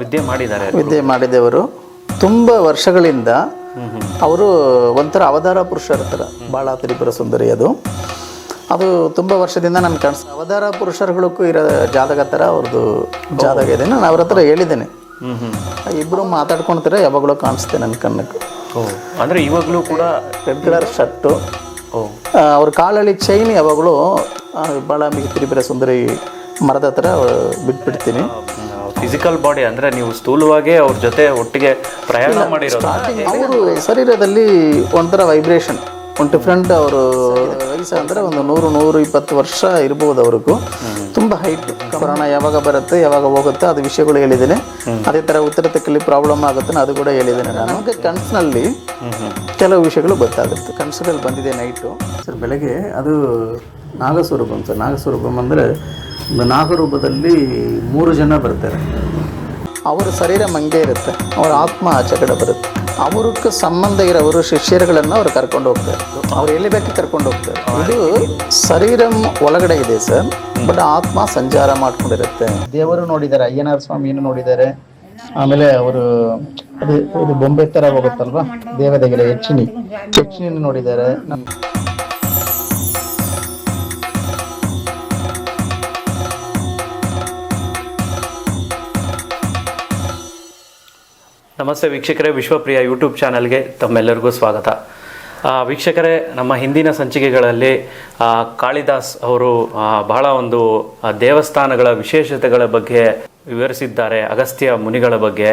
ವಿದ್ಯೆ ಮಾಡಿದ್ದಾರೆ ವಿದ್ಯೆ ಮಾಡಿದವರು. ತುಂಬ ವರ್ಷಗಳಿಂದ ಅವರು ಒಂಥರ ಅವತಾರ ಪುರುಷರ ಥರ. ಭಾಳ ತ್ರಿಪುರ ಸುಂದರಿ ಅದು. ಅದು ತುಂಬ ವರ್ಷದಿಂದ ನಾನು ಕಾಣಿಸ್ ಅವತಾರ ಪುರುಷರುಗಳಿಗೂ ಇರೋ ಜಾತಕ ಥರ ಅವ್ರದ್ದು ಜಾತಕ ಇದೆ. ನಾನು ಅವ್ರ ಹತ್ರ ಹೇಳಿದ್ದೇನೆ. ಇಬ್ಬರು ಮಾತಾಡ್ಕೊಳ್ತಾರೆ ಯಾವಾಗಲೂ ಕಾಣಿಸ್ತೆ ನನ್ನ ಕಣ್ಣಕ್ಕೆ ಅಂದರೆ ಇವಾಗಲೂ ಕೂಡ ರೆಡ್ ಕಲರ್ ಶರ್ಟು ಅವ್ರ ಕಾಲಲ್ಲಿ ಚೈನ್ ಯಾವಾಗಲೂ ಭಾಳ ಮಿಗಿ ತ್ರಿಪುರ ಸುಂದರಿ ಮರದ ಹತ್ರ ಬಿಟ್ಬಿಡ್ತೀನಿ. ಫಿಸಿಕಲ್ ಬಾಡಿ ಅಂದ್ರೆ ನೀವು ಸ್ಥೂಲವಾಗಿ ಅವ್ರ ಜೊತೆ ಒಟ್ಟಿಗೆ ಪ್ರಯಾಣ ಮಾಡಿರೋದು. ಅವರು ಶರೀರದಲ್ಲಿ ಒಂಥರ ವೈಬ್ರೇಷನ್ ಒಂದು ಡಿಫ್ರೆಂಟ್ ಅವರು ವಯಸ್ಸು ಅಂದರೆ ಒಂದು ನೂರು ನೂರು ಇಪ್ಪತ್ತು ವರ್ಷ ಇರ್ಬೋದು ಅವ್ರಿಗೂ. ತುಂಬ ಹೈಟ್ ಕೊರೋನಾ ಯಾವಾಗ ಬರುತ್ತೆ ಯಾವಾಗ ಹೋಗುತ್ತೆ ಅದು ವಿಷಯಗಳು ಹೇಳಿದ್ದೇನೆ. ಅದೇ ಥರ ಉತ್ತರ ತಕ್ಕಲ್ಲಿ ಪ್ರಾಬ್ಲಮ್ ಆಗುತ್ತೆ ನಾನು ಅದು ಕೂಡ ಹೇಳಿದ್ದೇನೆ. ನಾನು ನಮಗೆ ಕನಸಿನಲ್ಲಿ ಕೆಲವು ವಿಷಯಗಳು ಗೊತ್ತಾಗುತ್ತೆ. ಕನಸುಗಳು ಬಂದಿದೆ ನೈಟು ಸರ್ ಬೆಳಗ್ಗೆ ಅದು ನಾಗಸ್ವರೂಪಂ ಸರ್. ನಾಗಸ್ವರೂಪಂ ಅಂದರೆ ನಾಗರೂಪದಲ್ಲಿ ಮೂರು ಜನ ಬರ್ತಾರೆ. ಅವರ ಶರೀರ ಮಂಗೆ ಇರುತ್ತೆ, ಅವರ ಆತ್ಮ ಆಚೆ ಕಡೆ ಬರುತ್ತೆ. ಅವ್ರಕ್ಕೆ ಸಂಬಂಧ ಇರೋವರು ಶಿಷ್ಯರುಗಳನ್ನು ಅವ್ರು ಕರ್ಕೊಂಡು ಹೋಗ್ತಾರೆ. ಅವ್ರು ಎಲ್ಲಿ ಬೇಕು ಕರ್ಕೊಂಡು ಹೋಗ್ತಾರೆ. ಇದು ಶರೀರಂ ಒಳಗಡೆ ಇದೆ ಸರ್, ಬಟ್ ಆತ್ಮ ಸಂಚಾರ ಮಾಡ್ಕೊಂಡಿರುತ್ತೆ. ದೇವರು ನೋಡಿದ್ದಾರೆ, ಅಯ್ಯನಾರ ಸ್ವಾಮಿಯನ್ನು ನೋಡಿದ್ದಾರೆ. ಆಮೇಲೆ ಅವರು, ಅದು, ಇದು ಬೊಂಬೆ ಥರ ಹೋಗುತ್ತಲ್ವಾ? ದೇವದಗಿರ ಹೆಚ್ಚಿನಿ ಯಕ್ಷಿಣಿಯನ್ನು ನೋಡಿದ್ದಾರೆ. ನಮ್ಮ ನಮಸ್ತೆ ವೀಕ್ಷಕರೇ ವಿಶ್ವಪ್ರಿಯ ಯೂಟ್ಯೂಬ್ ಚಾನಲ್ಗೆ ತಮ್ಮೆಲ್ಲರಿಗೂ ಸ್ವಾಗತ. ವೀಕ್ಷಕರೇ ನಮ್ಮ ಹಿಂದಿನ ಸಂಚಿಕೆಗಳಲ್ಲಿ ಕಾಳಿದಾಸ್ ಅವರು ಬಹಳ ಒಂದು ದೇವಸ್ಥಾನಗಳ ವಿಶೇಷತೆಗಳ ಬಗ್ಗೆ ವಿವರಿಸಿದ್ದಾರೆ ಅಗಸ್ತ್ಯ ಮುನಿಗಳ ಬಗ್ಗೆ.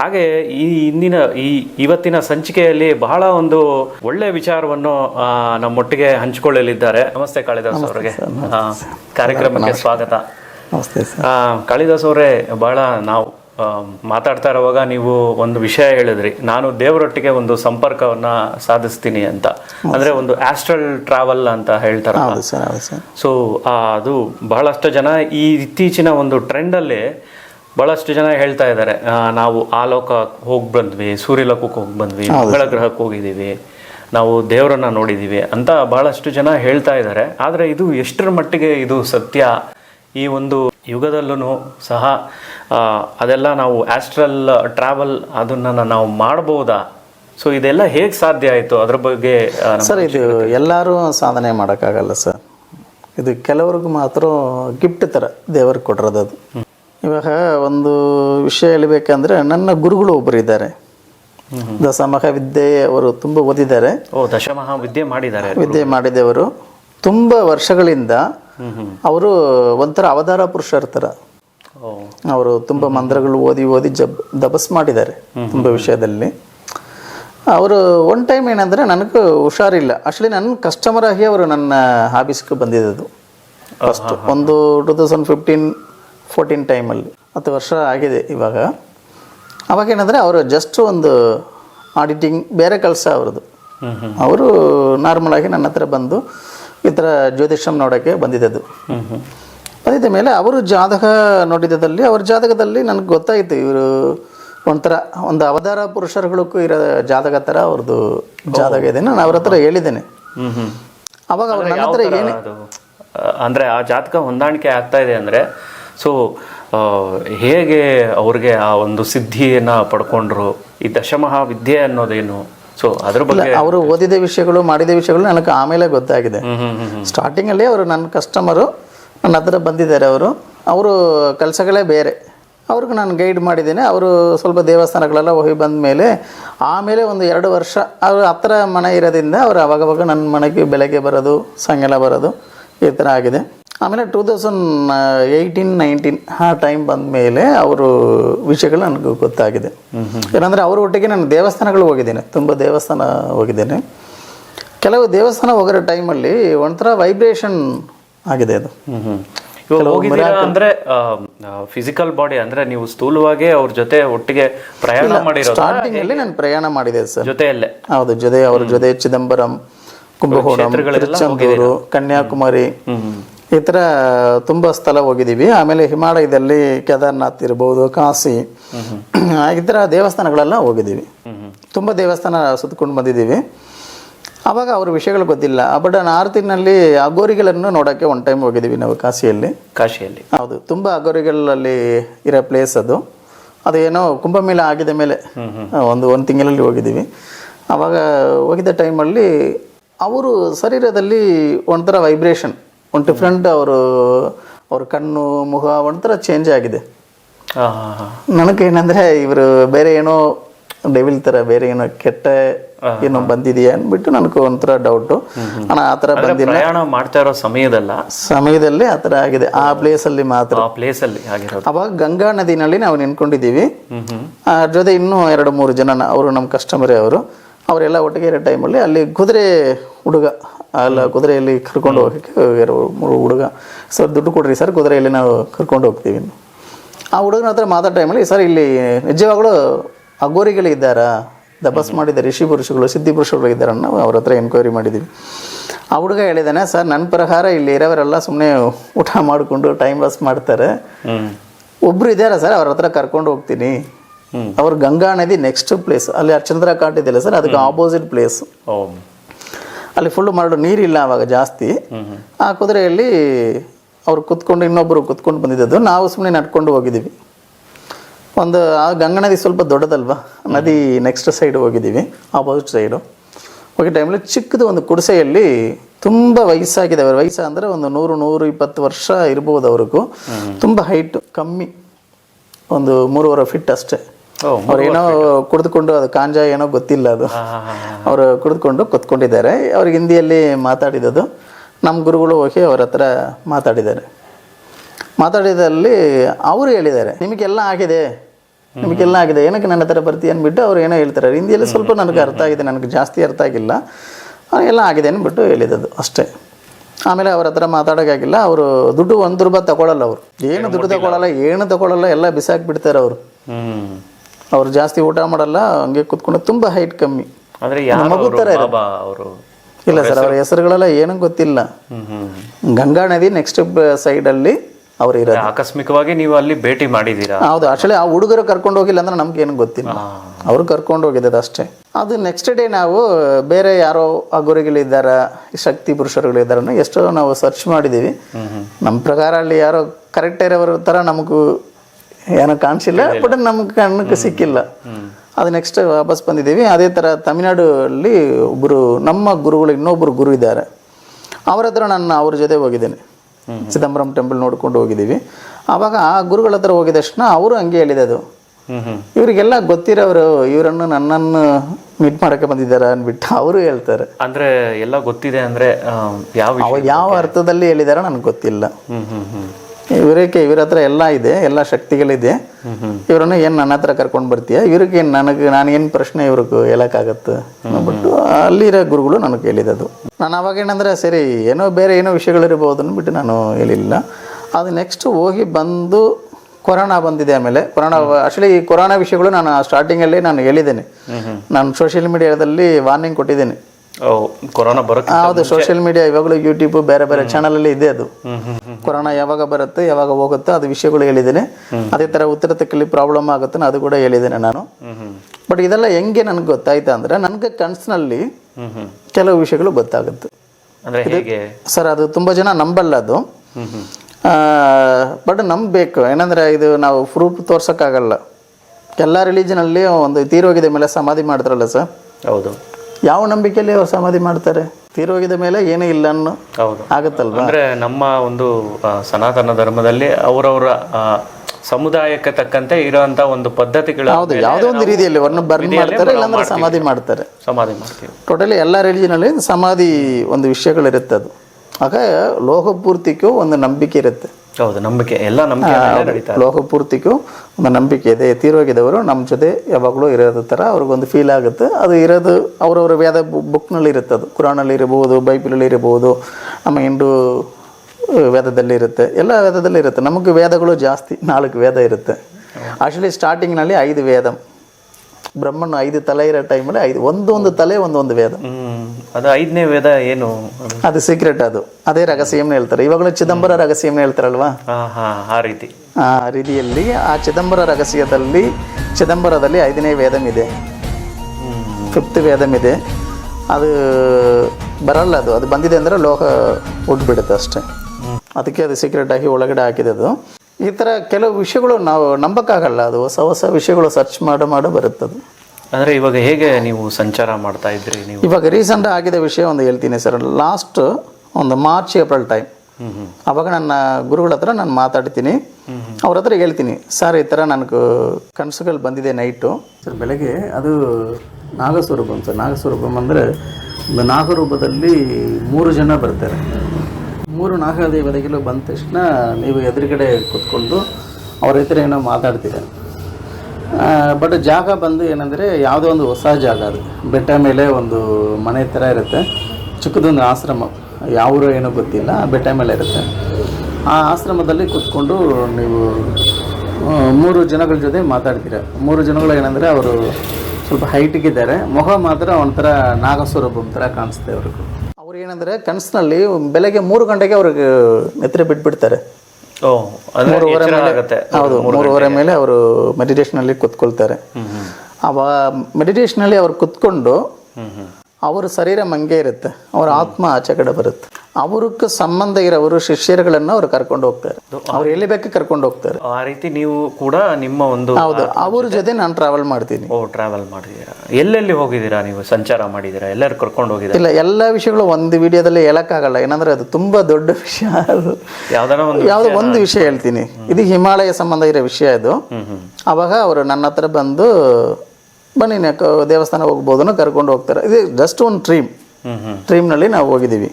ಹಾಗೆ ಈ ಇಂದಿನ ಈ ಇವತ್ತಿನ ಸಂಚಿಕೆಯಲ್ಲಿ ಬಹಳ ಒಂದು ಒಳ್ಳೆ ವಿಚಾರವನ್ನು ನಮ್ಮೊಟ್ಟಿಗೆ ಹಂಚಿಕೊಳ್ಳಲಿದ್ದಾರೆ. ನಮಸ್ತೆ ಕಾಳಿದಾಸ್ ಅವರಿಗೆ. ಕಾರ್ಯಕ್ರಮಕ್ಕೆ ಸ್ವಾಗತ. ಕಾಳಿದಾಸ್ ಅವರೇ ಬಹಳ ನಾವು ಮಾತಾಡ್ತಾ ಇರುವಾಗ ನೀವು ಒಂದು ವಿಷಯ ಹೇಳಿದ್ರಿ. ನಾನು ದೇವರೊಟ್ಟಿಗೆ ಒಂದು ಸಂಪರ್ಕವನ್ನ ಸಾಧಿಸ್ತೀನಿ ಅಂತ. ಅಂದ್ರೆ ಒಂದು ಆಸ್ಟ್ರಲ್ ಟ್ರಾವೆಲ್ ಅಂತ ಹೇಳ್ತಾರ ಸೊ ಅದು ಬಹಳಷ್ಟು ಜನ ಈ ಇತ್ತೀಚಿನ ಒಂದು ಟ್ರೆಂಡಲ್ಲಿ ಬಹಳಷ್ಟು ಜನ ಹೇಳ್ತಾ ಇದ್ದಾರೆ. ನಾವು ಆ ಲೋಕ ಹೋಗಿ ಬಂದ್ವಿ ಸೂರ್ಯಲೋಕಕ್ಕೆ ಹೋಗಿ ಬಂದ್ವಿ ಮಂಗಳ ಗ್ರಹಕ್ಕೆ ಹೋಗಿದ್ದೀವಿ ನಾವು ದೇವರನ್ನ ನೋಡಿದ್ದೀವಿ ಅಂತ ಬಹಳಷ್ಟು ಜನ ಹೇಳ್ತಾ ಇದ್ದಾರೆ. ಆದರೆ ಇದು ಎಷ್ಟರ ಮಟ್ಟಿಗೆ ಇದು ಸತ್ಯ? ಈ ಒಂದು ಯುಗದಲ್ಲೂ ಸಹ ಅದೆಲ್ಲ ನಾವು ಆಸ್ಟ್ರಲ್ ಟ್ರಾವೆಲ್ ಅದನ್ನು ನಾವು ಮಾಡ್ಬೋದಾ ಸೊ ಇದೆಲ್ಲ ಹೇಗೆ ಸಾಧ್ಯ ಆಯಿತು? ಅದ್ರ ಬಗ್ಗೆ ಸರ್ ಇದು ಎಲ್ಲರೂ ಸಾಧನೆ ಮಾಡೋಕ್ಕಾಗಲ್ಲ ಸರ್. ಇದು ಕೆಲವ್ರಿಗೆ ಮಾತ್ರ ಗಿಫ್ಟ್ ಥರ ದೇವ್ರಿಗೆ ಕೊಟ್ಟಿರೋದು ಅದು. ಇವಾಗ ಒಂದು ವಿಷಯ ಹೇಳಬೇಕಂದ್ರೆ ನನ್ನ ಗುರುಗಳು ಒಬ್ಬರು ಇದ್ದಾರೆ. ದಶಮಹಾವಿದ್ಯೆ ಅವರು ತುಂಬ ಓದಿದ್ದಾರೆ. ಓ ದಶಮಹ ವಿದ್ಯೆ ಮಾಡಿದ್ದಾರೆ ವಿದ್ಯೆ ಮಾಡಿದವರು ತುಂಬ ವರ್ಷಗಳಿಂದ ಅವರು ಒಂಥರ ಅವತಾರ ಪುರುಷರ ಥರ. ಅವರು ತುಂಬ ಮಂತ್ರಗಳು ಓದಿ ಓದಿ ಜಬ್ ದಬಸ್ ಮಾಡಿದ್ದಾರೆ ತುಂಬ ವಿಷಯದಲ್ಲಿ. ಅವರು ಒನ್ ಟೈಮ್ ಏನಂದರೆ ನನಗೆ ಹುಷಾರಿಲ್ಲ. ಆಕ್ಚುಲಿ ನನ್ನ ಕಸ್ಟಮರ್ ಆಗಿ ಅವರು ನನ್ನ ಹಾಬೀಸ್ಗೆ ಬಂದಿದ್ದು ಫಸ್ಟ್ ಒಂದು ಟೂ ತೌಸಂಡ್ ಫಿಫ್ಟೀನ್ ಫೋರ್ಟೀನ್ ಟೈಮಲ್ಲಿ ಹತ್ತು ವರ್ಷ ಆಗಿದೆ ಇವಾಗ. ಅವಾಗ ಏನಂದರೆ ಅವರು ಜಸ್ಟ್ ಒಂದು ಆಡಿಟಿಂಗ್ ಬೇರೆ ಕೆಲಸ ಅವ್ರದ್ದು. ಅವರು ನಾರ್ಮಲ್ ಆಗಿ ನನ್ನ ಹತ್ರ ಬಂದು ಈ ಥರ ಜ್ಯೋತಿಷಂ ನೋಡೋಕ್ಕೆ ಬಂದಿದ್ದದು ಹ್ಮ್ ಹ್ಮ್ ಬಂದಿದ್ದ ಮೇಲೆ ಅವರು ಜಾತಕ ನೋಡಿದ್ದಲ್ಲಿ ಅವ್ರ ಜಾತಕದಲ್ಲಿ ನನಗೆ ಗೊತ್ತಾಯಿತು ಇವರು ಒಂಥರ ಒಂದು ಅವತಾರ ಪುರುಷರುಗಳಿಗೂ ಇರೋ ಜಾತಕ ಥರ ಅವ್ರದ್ದು ಜಾತಕ ಇದೆ ನಾನು ಅವ್ರ ಹತ್ರ ಹೇಳಿದ್ದೇನೆ. ಅವಾಗ ಅವ್ರ ನನ್ನ ಹತ್ರ ಏನು ಅಂದ್ರೆ ಆ ಜಾತಕ ಹೊಂದಾಣಿಕೆ ಆಗ್ತಾ ಇದೆ ಅಂದರೆ ಸೊ ಹೇಗೆ ಅವ್ರಿಗೆ ಆ ಒಂದು ಸಿದ್ಧಿಯನ್ನು ಪಡ್ಕೊಂಡ್ರು? ಈ ದಶಮಹಾ ವಿದ್ಯೆ ಅನ್ನೋದೇನು? ಸೊ ಅದ್ರ ಬಗ್ಗೆ ಅವರು ಓದಿದ ವಿಷಯಗಳು ಮಾಡಿದ ವಿಷಯಗಳು ನನಗೆ ಆಮೇಲೆ ಗೊತ್ತಾಗಿದೆ. ಸ್ಟಾರ್ಟಿಂಗ್ ಅಲ್ಲಿ ಸ್ಟಾರ್ಟಿಂಗಲ್ಲಿ ಅವರು ನನ್ನ ಕಸ್ಟಮರು ನನ್ನ ಹತ್ರ ಬಂದಿದ್ದಾರೆ ಅವರು. ಅವರು ಕೆಲಸಗಳೇ ಬೇರೆ. ಅವ್ರಿಗೆ ನಾನು ಗೈಡ್ ಮಾಡಿದ್ದೀನಿ. ಅವರು ಸ್ವಲ್ಪ ದೇವಸ್ಥಾನಗಳೆಲ್ಲ ಹೋಗಿ ಬಂದ ಮೇಲೆ ಆಮೇಲೆ ಒಂದು ಎರಡು ವರ್ಷ ಅವರು ಹತ್ರ ಮನೆ ಇರೋದ್ರಿಂದ ಅವರು ಅವಾಗವಾಗ ನನ್ನ ಮನೆಗೆ ಬೆಳಗ್ಗೆ ಬರೋದು ಸಾಯಂಕಾಲ ಬರೋದು ಈ ಥರ ಆಗಿದೆ. ಆಮೇಲೆ ಟೂ ತೌಸಂಡ್ ಏಯ್ಟೀನ್ ನೈನ್ಟೀನ್ ಆ ಟೈಮ್ ಬಂದ ಮೇಲೆ ಅವರು ವಿಷಯಗಳು ನನಗೆ ಗೊತ್ತಾಗಿದೆ. ಏನಂದರೆ ಅವ್ರ ಒಟ್ಟಿಗೆ ನಾನು ದೇವಸ್ಥಾನಗಳು ಹೋಗಿದ್ದೇನೆ. ತುಂಬ ದೇವಸ್ಥಾನ ಹೋಗಿದ್ದೇನೆ. ಕೆಲವು ದೇವಸ್ಥಾನ ಹೋಗಿರೋ ಟೈಮಲ್ಲಿ ಒಂಥರ ವೈಬ್ರೇಷನ್ ಆಗಿದೆ ಅದು. ಅಂದ್ರೆ ಫಿಸಿಕಲ್ ಬಾಡಿ ಅಂದ್ರೆ ನೀವು ಸ್ಥೂಲವಾಗಿ ಅವ್ರ ಜೊತೆ ಒಟ್ಟಿಗೆ ಪ್ರಯಾಣ ಮಾಡಿರೋ ಸ್ಟಾರ್ಟಿಂಗ್ ಅಲ್ಲಿ ನಾನು ಪ್ರಯಾಣ ಮಾಡಿದೆ ಸರ್. ಜೊತೆಯಲ್ಲೇ? ಹೌದು ಜೊತೆ ಅವ್ರ ಜೊತೆ ಚಿದಂಬರಂ ಕುಂಭಕೋಣಂ ತಿರುಚೆಂದೂರು ಕನ್ಯಾಕುಮಾರಿ ಈ ಥರ ತುಂಬ ಸ್ಥಳ ಹೋಗಿದ್ದೀವಿ. ಆಮೇಲೆ ಹಿಮಾಲಯದಲ್ಲಿ ಕೇದಾರ್ನಾಥ್ ಇರ್ಬೋದು ಕಾಶಿ. ಈ ಥರ ದೇವಸ್ಥಾನಗಳೆಲ್ಲ ಹೋಗಿದ್ದೀವಿ. ತುಂಬ ದೇವಸ್ಥಾನ ಸುತ್ತಕೊಂಡು ಬಂದಿದ್ದೀವಿ. ಆವಾಗ ಅವ್ರ ವಿಷಯಗಳು ಗೊತ್ತಿಲ್ಲ. ಬಟ್ ನಾರ್ತಿನಲ್ಲಿ ಅಗೋರಿಗಳನ್ನು ನೋಡೋಕ್ಕೆ ಒನ್ ಟೈಮ್ ಹೋಗಿದ್ದೀವಿ ನಾವು ಕಾಶಿಯಲ್ಲಿ. ಕಾಶಿಯಲ್ಲಿ. ಹೌದು. ತುಂಬ ಅಗೋರಿಗಳಲ್ಲಿ ಇರೋ ಪ್ಲೇಸ್ ಅದು. ಅದೇನೋ ಕುಂಭಮೇಳ ಆಗಿದ ಮೇಲೆ ಒಂದು ಒಂದು ತಿಂಗಳಲ್ಲಿ ಹೋಗಿದ್ದೀವಿ. ಆವಾಗ ಹೋಗಿದ್ದ ಟೈಮಲ್ಲಿ ಅವರು ಶರೀರದಲ್ಲಿ ಒಂಥರ ವೈಬ್ರೇಷನ್ ಒಂದು ಡಿಫ್ರೆಂಟ್ ಅವರು ಅವ್ರ ಕಣ್ಣು ಮುಖ ಒಂಥರ ಚೇಂಜ್ ಆಗಿದೆ. ನನಗೆ ನನಗೇನಂದ್ರೆ ಇವರು ಬೇರೆ ಏನೋ ಡೆವಿಲ್ ತರ ಬೇರೆ ಏನೋ ಕೆಟ್ಟ ಏನೋ ಬಂದಿದೆಯಾ ಅಂದ್ಬಿಟ್ಟು ನನಗೆ ಒಂಥರ ಡೌಟು ಅಣ್ಣ ಆ ಥರ ಬಂದಿಲ್ಲ. ಪ್ರಯಾಣ ಮಾಡ್ತಾ ಇರೋ ಸಮಯದಲ್ಲ? ಸಮಯದಲ್ಲಿ ಆ ಥರ ಆಗಿದೆ. ಆ ಪ್ಲೇಸಲ್ಲಿ ಮಾತ್ರ. ಆ ಪ್ಲೇಸ್ ಅಲ್ಲಿ ಆಗಿರೋದು. ಅವಾಗ ಗಂಗಾ ನದಿನಲ್ಲಿ ನಾವು ನಿಂತ್ಕೊಂಡಿದ್ದೀವಿ. ಆ ಜೊತೆ ಇನ್ನೂ ಎರಡು ಮೂರು ಜನ ಅವರು ನಮ್ಮ ಕಸ್ಟಮರೇ ಅವರು. ಅವರೆಲ್ಲ ಒಟ್ಟಿಗೆ ಇರೋ ಟೈಮಲ್ಲಿ ಅಲ್ಲಿ ಕುದುರೆ ಹುಡುಗ ಅಲ್ಲ ಕುದುರೆಯಲ್ಲಿ ಕರ್ಕೊಂಡು ಹೋಗಕ್ಕೆ ಹುಡುಗ. ಸರ್ ದುಡ್ಡು ಕೊಡ್ರಿ ಸರ್ ಕುದುರೆಯಲ್ಲಿ ನಾವು ಕರ್ಕೊಂಡು ಹೋಗ್ತೀವಿ ಆ ಹುಡುಗನ ಹತ್ರ ಮಾತಾಡೋ ಟೈಮಲ್ಲಿ ಸರ್ ಇಲ್ಲಿ ನಿಜವಾಗ್ಲೂ ಅಗೋರಿಗಳು ಇದ್ದಾರಾ? ದಬಸ್ ಮಾಡಿದ ಋಷಿ ಪುರುಷಗಳು ಸಿದ್ಧಿ ಪುರುಷಗಳು ಇದ್ದಾರೆ? ನಾವು ಅವ್ರ ಹತ್ರ ಎನ್ಕ್ವೈರಿ ಮಾಡಿದ್ದೀವಿ ಆ ಹುಡುಗ ಹೇಳಿದಾನೆ ಸರ್ ನನ್ನ ಪ್ರಕಾರ ಇಲ್ಲಿ ಇರೋವರೆಲ್ಲ ಸುಮ್ಮನೆ ಊಟ ಮಾಡಿಕೊಂಡು ಟೈಮ್ ಪಾಸ್ ಮಾಡ್ತಾರೆ. ಒಬ್ರು ಇದ್ದಾರಾ ಸರ್? ಅವ್ರ ಹತ್ರ ಕರ್ಕೊಂಡು ಹೋಗ್ತೀನಿ. ಅವ್ರ ಗಂಗಾ ನದಿ ನೆಕ್ಸ್ಟ್ ಪ್ಲೇಸ್ ಅಲ್ಲಿ ಅರ್ಚಂದ್ರ ಕಾಟ್ ಇದೆಯಲ್ಲ ಸರ್ ಅದಕ್ಕೆ ಆಪೋಸಿಟ್ ಪ್ಲೇಸ್ ಅಲ್ಲಿ ಫುಲ್ ಮರಳು ನೀರಿಲ್ಲ ಆವಾಗ ಜಾಸ್ತಿ. ಆ ಕುದುರೆಯಲ್ಲಿ ಅವ್ರು ಕುತ್ಕೊಂಡು ಇನ್ನೊಬ್ಬರು ಕುತ್ಕೊಂಡು ಬಂದಿದ್ದದ್ದು. ನಾವು ಸುಮ್ಮನೆ ನಡ್ಕೊಂಡು ಹೋಗಿದ್ದೀವಿ. ಒಂದು ಆ ಗಂಗಾ ನದಿ ಸ್ವಲ್ಪ ದೊಡ್ಡದಲ್ವಾ? ನದಿ ನೆಕ್ಸ್ಟ್ ಸೈಡ್ ಹೋಗಿದ್ದೀವಿ ಆಪೋಸಿಟ್ ಸೈಡು ಹೋಗಿ ಟೈಮಲ್ಲಿ ಚಿಕ್ಕದು ಒಂದು ಕುಡಿಸೆಯಲ್ಲಿ ತುಂಬ ವಯಸ್ಸಾಗಿದೆ. ಅವ್ರ ವಯಸ್ಸು ಅಂದರೆ ಒಂದು ನೂರು ನೂರು ಇಪ್ಪತ್ತು ವರ್ಷ ಇರ್ಬೋದು ಅವ್ರಿಗೂ. ತುಂಬ ಹೈಟ್ ಕಮ್ಮಿ. ಒಂದು ಮೂರುವರೆ ಫಿಟ್ ಅಷ್ಟೇ. ಓ ಅವ್ರು ಏನೋ ಕುಡಿದುಕೊಂಡು ಅದು ಕಾಂಜಾ ಏನೋ ಗೊತ್ತಿಲ್ಲ ಅದು. ಅವರು ಕುಡಿದುಕೊಂಡು ಕುತ್ಕೊಂಡಿದ್ದಾರೆ. ಅವ್ರಿಗೆ ಹಿಂದಿಯಲ್ಲಿ ಮಾತಾಡಿದದು ನಮ್ಮ ಗುರುಗಳು ಹೋಗಿ ಅವ್ರ ಹತ್ರ ಮಾತಾಡಿದ್ದಾರೆ. ಮಾತಾಡಿದಲ್ಲಿ ಅವರು ಹೇಳಿದ್ದಾರೆ ನಿಮಗೆಲ್ಲ ಆಗಿದೆ ನಿಮಗೆಲ್ಲ ಆಗಿದೆ ಏನಕ್ಕೆ ನನ್ನ ಹತ್ರ ಬರ್ತೀಯ? ಅಂದ್ಬಿಟ್ಟು ಅವ್ರು ಏನೋ ಹೇಳ್ತಾರೆ ಹಿಂದಿಯಲ್ಲಿ ಸ್ವಲ್ಪ ನನಗೆ ಅರ್ಥ ಆಗಿದೆ ನನಗೆ ಜಾಸ್ತಿ ಅರ್ಥ ಆಗಿಲ್ಲ. ಎಲ್ಲ ಆಗಿದೆ ಅಂದ್ಬಿಟ್ಟು ಹೇಳಿದದು ಅಷ್ಟೇ. ಆಮೇಲೆ ಅವ್ರ ಹತ್ರ ಮಾತಾಡೋಕ್ಕಾಗಿಲ್ಲ. ಅವರು ದುಡ್ಡು ಒಂದು ರೂಪಾಯಿ ತಗೊಳ್ಳಲ್ಲ ಅವರು. ಏನು ದುಡ್ಡು ತಗೊಳ್ಳಲ್ಲ ಏನು ತಗೊಳ್ಳಲ್ಲ ಎಲ್ಲ ಬಿಸಾಕ್ಬಿಡ್ತಾರೆ ಅವರು. ಅವ್ರು ಜಾಸ್ತಿ ಊಟ ಮಾಡಲ್ಲ ಹಂಗೆ ಕುತ್ಕೊಂಡು ತುಂಬ ಹೈಟ್ ಕಮ್ಮಿ. ಅಂದ್ರೆ ಅವರು? ಇಲ್ಲ ಸರ್ ಅವ್ರ ಹೆಸರುಗಳೆಲ್ಲ ಏನೂ ಗೊತ್ತಿಲ್ಲ. ಗಂಗಾ ನದಿ ನೆಕ್ಸ್ಟ್ ಸೈಡಲ್ಲಿ ಅವ್ರು ಇರೋದು. ಆಕಸ್ಮಿಕವಾಗಿ ನೀವು ಅಲ್ಲಿ ಭೇಟಿ ಮಾಡಿದ್ದೀರಾ? ಹೌದು ಆಕ್ಚುಲಿ ಆ ಹುಡುಗರು ಕರ್ಕೊಂಡು ಹೋಗಿಲ್ಲ ಅಂದ್ರೆ ನಮ್ಗೆ ಏನು ಗೊತ್ತಿಲ್ಲ. ಅವ್ರು ಕರ್ಕೊಂಡು ಹೋಗಿದ್ದದು ಅಷ್ಟೇ. ಅದು ನೆಕ್ಸ್ಟ್ ಡೇ ನಾವು ಬೇರೆ ಯಾರೋ ಆ ಗುರುಗಳಿದ್ದಾರ ಶಕ್ತಿ ಪುರುಷರುಗಳಿದ್ದಾರ ಎಷ್ಟೋ ನಾವು ಸರ್ಚ್ ಮಾಡಿದೀವಿ ನಮ್ಮ ಪ್ರಕಾರ ಅಲ್ಲಿ ಯಾರೋ ಕರೆಕ್ಟ್ ಇರೋರ ತರ ನಮಗೂ ಏನೋ ಕಾಣಿಸಿಲ್ಲ ಬಟ್ ನಮ್ಗೆ ಕಣ್ಣಕ್ಕೆ ಸಿಕ್ಕಿಲ್ಲ. ಅದು ನೆಕ್ಸ್ಟ್ ವಾಪಸ್ ಬಂದಿದ್ದೀವಿ. ಅದೇ ಥರ ತಮಿಳ್ನಾಡಲ್ಲಿ ಒಬ್ಬರು ನಮ್ಮ ಗುರುಗಳು ಇನ್ನೊಬ್ಬರು ಗುರು ಇದ್ದಾರೆ. ಅವ್ರ ಹತ್ರ ನಾನು ಅವ್ರ ಜೊತೆ ಹೋಗಿದ್ದೇನೆ. ಚಿದಂಬರಂ ಟೆಂಪಲ್ ನೋಡ್ಕೊಂಡು ಹೋಗಿದ್ದೀವಿ. ಆವಾಗ ಆ ಗುರುಗಳ ಹತ್ರ ಹೋಗಿದ ತಕ್ಷಣ ಅವರು ಹಂಗೆ ಹೇಳಿದೆ ಅದು. ಇವರಿಗೆಲ್ಲ ಗೊತ್ತಿರೋರು ಇವರನ್ನು ನನ್ನನ್ನು ಮೀಟ್ ಮಾಡಕ್ಕೆ ಬಂದಿದ್ದಾರೆ ಅನ್ಬಿಟ್ಟು ಅವರು ಹೇಳ್ತಾರೆ. ಅಂದ್ರೆ ಎಲ್ಲ ಗೊತ್ತಿದೆ ಅಂದ್ರೆ ಯಾವ ಯಾವ ಅರ್ಥದಲ್ಲಿ ಹೇಳಿದಾರೋ ನನಗೆ ಗೊತ್ತಿಲ್ಲ. ಇವರಕ್ಕೆ ಇವ್ರ ಹತ್ರ ಎಲ್ಲ ಇದೆ ಎಲ್ಲ ಶಕ್ತಿಗಳಿದೆ. ಇವರನ್ನ ಏನು ನನ್ನ ಹತ್ರ ಕರ್ಕೊಂಡು ಬರ್ತೀಯ? ಇವ್ರಿಗೆ ಏನು ನನಗೆ ನಾನೇನು ಪ್ರಶ್ನೆ ಇವ್ರಿಗೆ ಹೇಳೋಕ್ಕಾಗತ್ತೆ ಅಂದ್ಬಿಟ್ಟು ಅಲ್ಲಿರೋ ಗುರುಗಳು ನನಗೆ ಹೇಳಿದದು ನಾನು ಅವಾಗ ಏನಂದ್ರೆ ಸರಿ ಏನೋ ಬೇರೆ ಏನೋ ವಿಷಯಗಳಿರ್ಬೋದು ಅಂದ್ಬಿಟ್ಟು ನಾನು ಹೇಳಿಲ್ಲ. ಅದು ನೆಕ್ಸ್ಟ್ ಹೋಗಿ ಬಂದು ಕೊರೋನಾ ಬಂದಿದೆ ಆಮೇಲೆ. ಕೊರೋನಾ ಆಕ್ಚುಲಿ ಈ ಕೊರೋನಾ ವಿಷಯಗಳು ನಾನು ಸ್ಟಾರ್ಟಿಂಗಲ್ಲಿ ನಾನು ಹೇಳಿದ್ದೇನೆ. ನಾನು ಸೋಷಿಯಲ್ ಮೀಡಿಯಾದಲ್ಲಿ ವಾರ್ನಿಂಗ್ ಕೊಟ್ಟಿದ್ದೇನೆ. ಕೊರೋನಾ ಹೌದು ಸೋಷಿಯಲ್ ಮೀಡಿಯಾ ಇವಾಗಲೂ ಯೂಟ್ಯೂಬ್ ಬೇರೆ ಬೇರೆ ಚಾನಲಲ್ಲಿ ಇದೆ ಅದು. ಕೊರೋನಾ ಯಾವಾಗ ಬರುತ್ತೆ ಯಾವಾಗ ಹೋಗುತ್ತೆ ಅದು ವಿಷಯಗಳು ಹೇಳಿದ್ದೇನೆ. ಅದೇ ತರ ಉತ್ತರ ತಕ್ಕಲ್ಲಿ ಪ್ರಾಬ್ಲಮ್ ಆಗುತ್ತೆ ಅದು ಕೂಡ ಹೇಳಿದ್ದೇನೆ ನಾನು. ಬಟ್ ಇದೆಲ್ಲ ಹೆಂಗೆ ನನ್ಗೆ ಗೊತ್ತಾಯ್ತಾ ಅಂದ್ರೆ ನನ್ಗೆ ಕನ್ಸ್ನಲ್ಲಿ ಕೆಲವು ವಿಷಯಗಳು ಗೊತ್ತಾಗುತ್ತೆ. ಸರ್ ಅದು ತುಂಬಾ ಜನ ನಂಬಲ್ಲ ಅದು. ಬಟ್ ನಂಬಬೇಕು. ಏನಂದ್ರೆ ಇದು ನಾವು ಪ್ರೂಫ್ ತೋರ್ಸೋಕ್ಕಾಗಲ್ಲ. ಎಲ್ಲ ರಿಲಿಜನಲ್ಲಿ ಒಂದು ತೀರೋಗಿದೆ ಮೇಲೆ ಸಮಾಧಿ ಮಾಡಿದ್ರಲ್ಲ ಸರ್? ಹೌದು. ಯಾವ ನಂಬಿಕೆಯಲ್ಲಿ ಅವ್ರು ಸಮಾಧಿ ಮಾಡ್ತಾರೆ? ತೀರೋಗಿದ ಮೇಲೆ ಏನೂ ಇಲ್ಲ ಅನ್ನೋ ಹೌದು. ಆಗುತ್ತಲ್ವಾ? ಅಂದ್ರೆ ನಮ್ಮ ಒಂದು ಆ, ಸನಾತನ ಧರ್ಮದಲ್ಲಿ ಅವರವರ ಸಮುದಾಯಕ್ಕೆ ತಕ್ಕಂತೆ ಇರೋಂತ ಒಂದು ಪದ್ಧತಿಗಳು ಹೌದು ಯಾವುದೋ ಒಂದು ರೀತಿಯಲ್ಲಿ ಅವ್ರನ್ನ ಬರ್ನ್ ಮಾಡ್ತಾರೆ ಇಲ್ಲಾಂದ್ರೆ ಸಮಾಧಿ ಮಾಡ್ತಾರೆ. ಸಮಾಧಿ ಮಾಡ್ತೀವಿ. ಟೋಟಲಿ ಎಲ್ಲ ರಿಲಿಜನಲ್ಲಿ ಸಮಾಧಿ ಒಂದು ವಿಷಯಗಳಿರುತ್ತೆ ಅದು. ಆಗ ಲೋಕ ಪೂರ್ತಿಗೂ ಒಂದು ನಂಬಿಕೆ ಇರುತ್ತೆ. ಹೌದು ನಂಬಿಕೆ ಎಲ್ಲ ನಂಬಿಕೆ ಮೇಲೆ ನಡೀತಾ ಲೋಕ ಪೂರ್ತಿಗೂ ಒಂದು ನಂಬಿಕೆ ಇದೆ ತೀರೋಗಿದವರು ನಮ್ಮ ಜೊತೆ ಯಾವಾಗಲೂ ಇರೋದು ಥರ ಅವ್ರಿಗೊಂದು ಫೀಲ್ ಆಗುತ್ತೆ ಅದು ಇರೋದು ಅವರವರ ವೇದ ಬುಕ್ನಲ್ಲಿ ಇರುತ್ತೆ ಅದು ಕುರಾನಲ್ಲಿ ಇರಬಹುದು ಬೈಬಲಲ್ಲಿ ಇರಬಹುದು ನಮ್ಮ ಹಿಂದೂ ಆ, ವೇದದಲ್ಲಿ ಇರುತ್ತೆ. ಎಲ್ಲ ವೇದದಲ್ಲಿ ಇರುತ್ತೆ. ನಮಗೆ ವೇದಗಳು ಜಾಸ್ತಿ ನಾಲ್ಕು ವೇದ ಇರುತ್ತೆ. ಆಕ್ಚುಲಿ ಸ್ಟಾರ್ಟಿಂಗ್ನಲ್ಲಿ ಐದು ವೇದ. ಬ್ರಹ್ಮನ ಐದು ತಲೆ ಇರೋ ಟೈಮಲ್ಲಿ ಐದು ಒಂದೊಂದು ತಲೆ ಒಂದೊಂದು ವೇದ. ಹ್ಮ್. ಅದು ಐದನೇ ವೇದ ಏನು? ಅದು? ಸೀಕ್ರೆಟ್ ಅದು. ಅದೇ ರಹಸ್ಯಂನ ಹೇಳ್ತಾರೆ. ಇವಾಗಲೂ ಚಿದಂಬರ ರಹಸ್ಯಂನ ಹೇಳ್ತಾರಲ್ವಾ? ಆ ರೀತಿ. ಆ ರೀತಿಯಲ್ಲಿ ಆ ಚಿದಂಬರ ರಹಸ್ಯದಲ್ಲಿ ಚಿದಂಬರದಲ್ಲಿ ಐದನೇ ವೇದಂ ಇದೆ ಫಿಫ್ತ್ ವೇದಂ ಇದೆ ಅದು ಬರಲ್ಲ ಅದು. ಅದು ಬಂದಿದೆ ಅಂದರೆ ಲೋಹ ಉಟ್ಬಿಡುತ್ತೆ ಅಷ್ಟೇ. ಅದಕ್ಕೆ ಅದು ಸೀಕ್ರೆಟ್ ಆಗಿ ಒಳಗಡೆ ಹಾಕಿದೆ ಅದು. ಈ ಥರ ಕೆಲವು ವಿಷಯಗಳು ನಾವು ನಂಬಕ್ಕಾಗಲ್ಲ. ಅದು ಹೊಸ ಹೊಸ ವಿಷಯಗಳು ಸರ್ಚ್ ಮಾಡಿ ಮಾಡೋ ಬರುತ್ತದು. ಅಂದ್ರೆ ಇವಾಗ ಹೇಗೆ ನೀವು ಸಂಚಾರ ಮಾಡ್ತಾ ಇದ್ರಿ ನೀವು? ಇವಾಗ ರೀಸೆಂಟ್ ಆಗಿದ ವಿಷಯ ಒಂದು ಹೇಳ್ತೀನಿ ಸರ್. ಲಾಸ್ಟ್ ಒಂದು ಮಾರ್ಚ್ ಏಪ್ರಿಲ್ ಟೈಮ್. ಅವಾಗ ನನ್ನ ಗುರುಗಳ ಹತ್ರ ನಾನು ಮಾತಾಡ್ತೀನಿ ಅವ್ರ ಹತ್ರ ಹೇಳ್ತೀನಿ ಸರ್ ಈ ಥರ ನನಗೆ ಕನಸುಗಳು ಬಂದಿದೆ ನೈಟು. ಸರ್ ಬೆಳಗ್ಗೆ ಅದು ನಾಗಸ್ವರೂಪಂ ಸರ್. ನಾಗಸ್ವರೂಪಂ ಅಂದರೆ ಒಂದು ನಾಗರೂಪದಲ್ಲಿ ಮೂರು ಜನ ಬರ್ತಾರೆ. ಮೂರು ನಾಗದೇವತೆಗಳು ಬಂದ ತಕ್ಷಣ ನೀವು ಎದುರುಗಡೆ ಕೂತ್ಕೊಂಡು ಅವ್ರ ಹತ್ರ ಏನೋ ಮಾತಾಡ್ತೀರ ಬಟ್ ಜಾಗ ಬಂದು ಏನಂದರೆ ಯಾವುದೋ ಒಂದು ಹೊಸ ಜಾಗ ಅದು. ಬೆಟ್ಟ ಮೇಲೆ ಒಂದು ಮನೆ ಥರ ಇರುತ್ತೆ. ಚಿಕ್ಕದೊಂದು ಆಶ್ರಮ. ಯಾವ ಊರು ಏನೋ ಗೊತ್ತಿಲ್ಲ ಬೆಟ್ಟ ಮೇಲೆ ಇರುತ್ತೆ. ಆ ಆಶ್ರಮದಲ್ಲಿ ಕೂತ್ಕೊಂಡು ನೀವು ಮೂರು ಜನಗಳ ಜೊತೆ ಮಾತಾಡ್ತೀರ. ಮೂರು ಜನಗಳು ಏನಂದರೆ ಅವರು ಸ್ವಲ್ಪ ಹೈಟಿಗಿದ್ದಾರೆ ಮೊಹ ಮಾತ್ರ ಒಂಥರ ನಾಗಸ್ವರೂಪಂ ಥರ ಕಾಣಿಸುತ್ತೆ ಅವ್ರಿಗೂ. ಅವ್ರು ಏನಂದರೆ ಕನಸಿನಲ್ಲಿ ಬೆಳಗ್ಗೆ ಮೂರು ಗಂಟೆಗೆ ಅವ್ರಿಗೆ ನಿದ್ರೆ ಬಿಟ್ಬಿಡ್ತಾರೆ. ಎಚ್ಚರ ಆಗತ್ತೆ. ಹೌದು ಮೂರುವರೆ ಮೇಲೆ ಅವರು ಮೆಡಿಟೇಷನಲ್ಲಿ ಕೂತ್ಕೊಳ್ತಾರೆ. ಅವ ಮೆಡಿಟೇಷನಲ್ಲಿ ಅವ್ರು ಕುತ್ಕೊಂಡು ಅವರ ಶರೀರ ಮಂಗೆ ಇರುತ್ತೆ ಅವರ ಆತ್ಮ ಆಚೆ ಕಡೆ ಬರುತ್ತೆ. ಅವ್ರಕ್ಕೆ ಸಂಬಂಧ ಇರೋವರು ಶಿಷ್ಯರುಗಳನ್ನ ಅವ್ರು ಕರ್ಕೊಂಡು ಹೋಗ್ತಾರೆ. ಅವ್ರು ಎಲ್ಲಿ ಬೇಕು ಕರ್ಕೊಂಡು ಹೋಗ್ತಾರೆ. ಆ ರೀತಿ ನೀವು ಕೂಡ ನಿಮ್ಮ ಒಂದು ಹೌದು ಅವ್ರ ಜೊತೆ ನಾನು ಟ್ರಾವೆಲ್ ಮಾಡ್ತೀನಿ. ಓ ಟ್ರಾವೆಲ್ ಮಾಡಿದ್ದೀರಾ ಎಲ್ಲೆಲ್ಲಿ ಹೋಗಿದ್ದೀರಾ ನೀವು? ಸಂಚಾರ ಮಾಡಿದೀರಾ? ಎಲ್ಲರೂ ಕರ್ಕೊಂಡು ಹೋಗಿದ್ದೀರಾ? ಇಲ್ಲ ಎಲ್ಲ ವಿಷಯಗಳು ಒಂದು ವಿಡಿಯೋದಲ್ಲಿ ಹೇಳಕ್ಕಾಗಲ್ಲ. ಏನಂದ್ರೆ ಅದು ತುಂಬಾ ದೊಡ್ಡ ವಿಷಯ ಅದು. ಯಾವ್ದಾರ ಒಂದು ಯಾವುದೋ ಒಂದು ವಿಷಯ ಹೇಳ್ತೀನಿ. ಇದು ಹಿಮಾಲಯ ಸಂಬಂಧ ಇರೋ ವಿಷಯ ಇದು ಅವಾಗ ಅವರು ನನ್ನ ಹತ್ರ ಬಂದು ಬನ್ನಿ ದೇವಸ್ಥಾನ ಹೋಗ್ಬೋದು ಅನ್ನೋ ಕರ್ಕೊಂಡು ಹೋಗ್ತಾರೆ. ಇದು ಜಸ್ಟ್ ಒಂದು ಟ್ರೀಮ್ ಹ್ಮ್ ಟ್ರೀಮ್ನಲ್ಲಿ ನಾವು ಹೋಗಿದ್ದೀವಿ.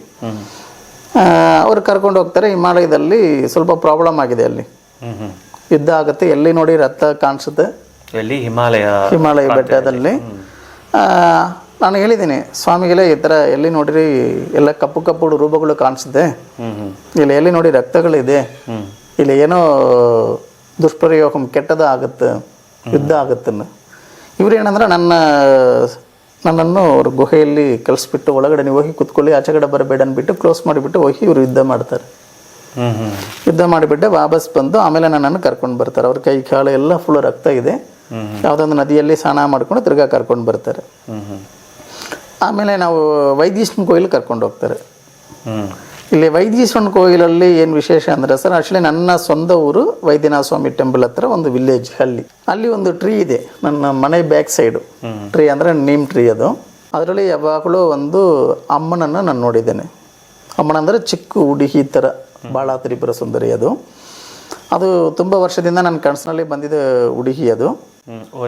ಅವ್ರು ಕರ್ಕೊಂಡು ಹೋಗ್ತಾರೆ. ಹಿಮಾಲಯದಲ್ಲಿ ಸ್ವಲ್ಪ ಪ್ರಾಬ್ಲಮ್ ಆಗಿದೆ ಅಲ್ಲಿ. ಯುದ್ಧ ಆಗುತ್ತೆ ಎಲ್ಲಿ ನೋಡಿ ರಕ್ತ ಕಾಣಿಸುತ್ತೆ? ಎಲ್ಲಿ? ಹಿಮಾಲಯ ಹಿಮಾಲಯ ಬೆಟ್ಟದಲ್ಲಿ. ನಾನು ಹೇಳಿದ್ದೀನಿ ಸ್ವಾಮಿಗಳೇ ಈ ಥರ ಎಲ್ಲಿ ನೋಡಿರಿ ಎಲ್ಲ ಕಪ್ಪು ಕಪ್ಪು ರೂಪಗಳು ಕಾಣಿಸುತ್ತೆ. ಇಲ್ಲಿ ಎಲ್ಲಿ ನೋಡಿ ರಕ್ತಗಳಿದೆ. ಇಲ್ಲಿ ಏನೋ ದುಷ್ಪ್ರಯೋಗ ಕೆಟ್ಟದ ಆಗುತ್ತೆ ಯುದ್ಧ ಆಗುತ್ತೆ ಇವ್ರು ಏನಂದ್ರೆ ನನ್ನ ನನ್ನನ್ನು ಅವರು ಗುಹೆಯಲ್ಲಿ ಕಲಿಸ್ಬಿಟ್ಟು ಒಳಗಡೆ ನೀವು ಹೋಗಿ ಕುತ್ಕೊಳ್ಳಿ ಆಚೆಗಡೆ ಬರಬೇಡ ಅಂದ್ಬಿಟ್ಟು ಕ್ಲೋಸ್ ಮಾಡಿಬಿಟ್ಟು ಹೋಗಿ ಇವರು ಯುದ್ಧ ಮಾಡ್ತಾರೆ. ಯುದ್ಧ ಮಾಡಿಬಿಟ್ಟು ವಾಪಸ್ ಬಂದು ಆಮೇಲೆ ನನ್ನನ್ನು ಕರ್ಕೊಂಡು ಬರ್ತಾರೆ. ಅವ್ರ ಕೈ ಕಾಳು ಎಲ್ಲ ಫುಲ್ ರಕ್ತ ಇದೆ. ಯಾವುದೋ ಯಾವುದೊಂದು ನದಿಯಲ್ಲಿ ಸ್ನಾನ ಮಾಡ್ಕೊಂಡು ತಿರ್ಗಾ ಕರ್ಕೊಂಡು ಬರ್ತಾರೆ. ಆಮೇಲೆ ನಾವು ವೈದ್ಯಶ್ನ ಕೋಯಿಲ್ ಕರ್ಕೊಂಡು ಹೋಗ್ತಾರೆ. ಇಲ್ಲಿ ವೈದ್ಯೇಶ್ವರನ ಕೋಯಿಲಲ್ಲಿ ಏನು ವಿಶೇಷ ಅಂದರೆ ಸರ್ ಆಕ್ಚುಲಿ ನನ್ನ ಸ್ವಂತ ಊರು ವೈದ್ಯನಾಥ ಸ್ವಾಮಿ ಟೆಂಪಲ್ ಹತ್ರ ಒಂದು ವಿಲೇಜ್ ಅಲ್ಲಿ ಅಲ್ಲಿ ಒಂದು ಟ್ರೀ ಇದೆ. ನನ್ನ ಮನೆ ಬ್ಯಾಕ್ ಸೈಡು ಟ್ರೀ ಅಂದರೆ ನೀಮ್ ಟ್ರೀ ಅದು. ಅದರಲ್ಲಿ ಯಾವಾಗಲೂ ಒಂದು ಅಮ್ಮನನ್ನು ನಾನು ನೋಡಿದ್ದೇನೆ. ಅಮ್ಮನ ಅಂದರೆ ಚಿಕ್ಕ ಹುಡುಗಿ ಥರ ಭಾಳ ತ್ರಿಪುರ ಸುಂದರಿ ಅದು. ಅದು ತುಂಬ ವರ್ಷದಿಂದ ನನ್ನ ಕನಸಿನಲ್ಲಿ ಬಂದಿದ್ದ ಹುಡುಗಿ ಅದು.